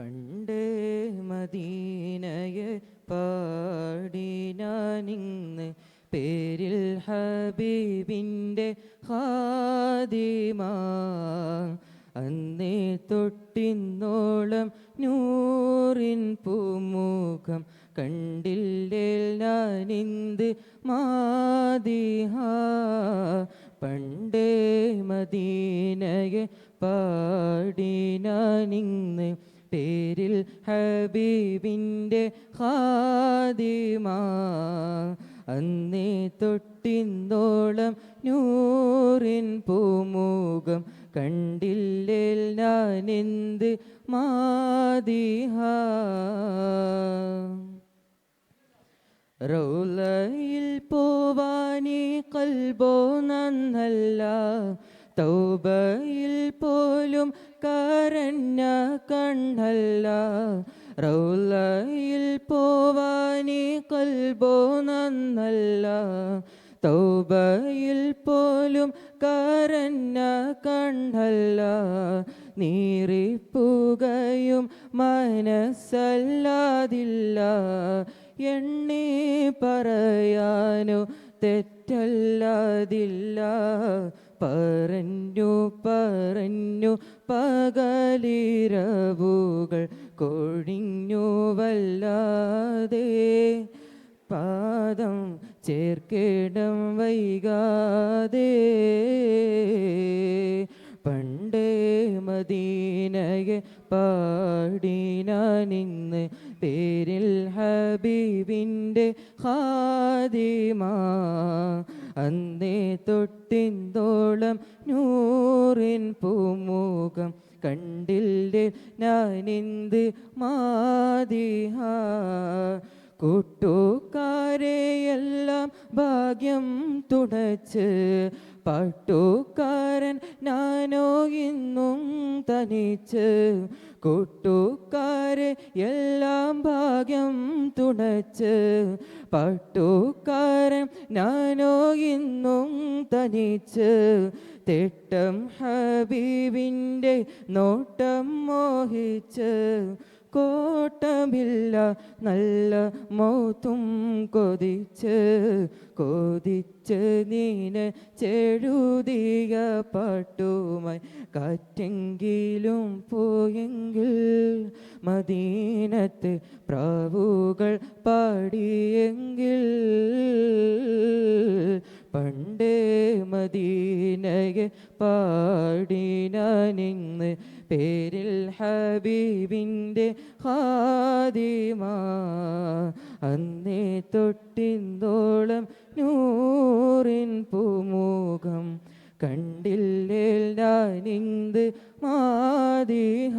പണ്ട് മദീനയെ പാടി ഞാനിന്ന് പേരിൽ ഹബീബിന്റെ ഹാദിമാ. അന്നേ തൊട്ടിന്നോളം നൂറിൻ പൂമുഖം കണ്ടില്ലേ ഞാനിന്ത് മാതിഹ പണ്ടേ മദീനയെ പാടി ഞാനിന്ന് പേരിൽ ഹബീബിന്റെ ഹാദിമ അന്നേ തൊട്ടിന്നോളം നൂറിൻ പൂമുഖം കണ്ടില്ലേ ഞാനെന്ത് മാതിഹ റൗലയിൽ പോവാനേ കൽബോ നന്നല്ല തൗബയിൽ പോലും കരഞ്ഞ കണ്ണല്ല. റൗലയിൽ പോവാനീ കൽബോ നന്നല്ല. തൗബയിൽ പോലും കരഞ്ഞ കണ്ണല്ല. നീറിപ്പുകയും മനസ്സല്ലാതില്ല. എണ്ണി പറയാനോ തെറ്റല്ലാതില്ല. പറഞ്ഞു പറഞ്ഞു പകലിരവുകൾ കൊഴിഞ്ഞു വല്ലാതെ. പാദം ചേർക്കിടം വൈകാതെ. പണ്ടേ മദീനയെ പാടി ഞാനിന്ന് പേരിൽ ഹബീബിന്റെ ഹാദിമ അന്നേ തൊട്ടിന്തോളം നൂറിൻ പൂമുഖം കണ്ടില്ലേ ഞാനിന്ത് മാതിഹ? കൂട്ടുകാരെയെല്ലാം ഭാഗ്യം തുടച്ച് പാട്ടുകാരൻ ഞാനോ ഇന്നും തനിച്ച് കൂട്ടുകാരെ എല്ലാം ഭാഗ്യം തുണച്ച് പട്ടുകാരൻ ഞാനോ ഇന്നും തനിച്ച്. തെട്ടം ഹബീബിന്റെ നോട്ടം മോഹിച്ച്. കോട്ടമില്ല നല്ല മൗത്തും കൊതിച്ച് കൊതിച്ച് നീന ചെഴുതിയ പാട്ടുമായി കാറ്റെങ്കിലും പോയെങ്കിൽ മദീനത്ത് പ്രാവുകൾ പാടിയെങ്കിൽ പാടി ഞാനിന്ന് പേരിൽ ഹബീബിന്റെ ഹാദിമ അന്നേ തൊട്ടിന്തോളം നൂറിൻ പൂമുഖം കണ്ടില്ലേ ഞാനിന്ത് മാതിഹ.